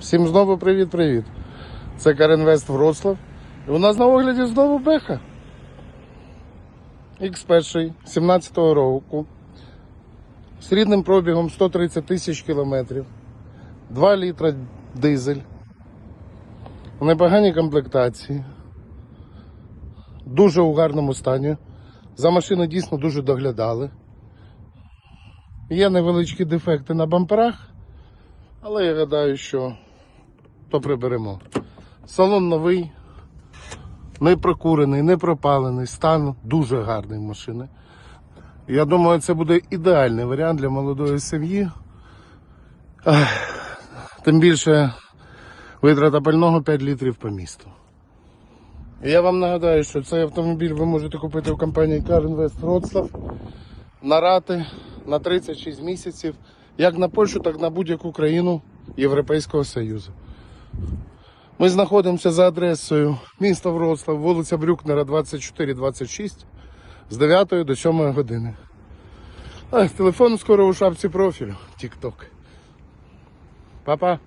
Всім знову привіт-привіт. Це Каренвест Вроцлав. І у нас на огляді знову Беха. X1 17-го року. З рідним пробігом 130 тисяч кілометрів. 2 літра дизель. У непоганій комплектації. Дуже у гарному стані. За машину дійсно дуже доглядали. Є невеличкі дефекти на бамперах, але я гадаю, що то приберемо. Салон новий, не прокурений, не пропалений, стан дуже гарний машини. Я думаю, це буде ідеальний варіант для молодої сім'ї. Тим більше витрата пального 5 літрів по місту. Я вам нагадаю, що цей автомобіль ви можете купити в компанії Car Invest Wroclaw на рати на 36 місяців, як на Польщу, так і на будь-яку країну Європейського Союзу. Ми знаходимося за адресою міста Вроцлав, вулиця Брюкнера, 24-26 з 9 до 7 години. А, телефон скоро у шапці профілю. Тік-ток. Па-па.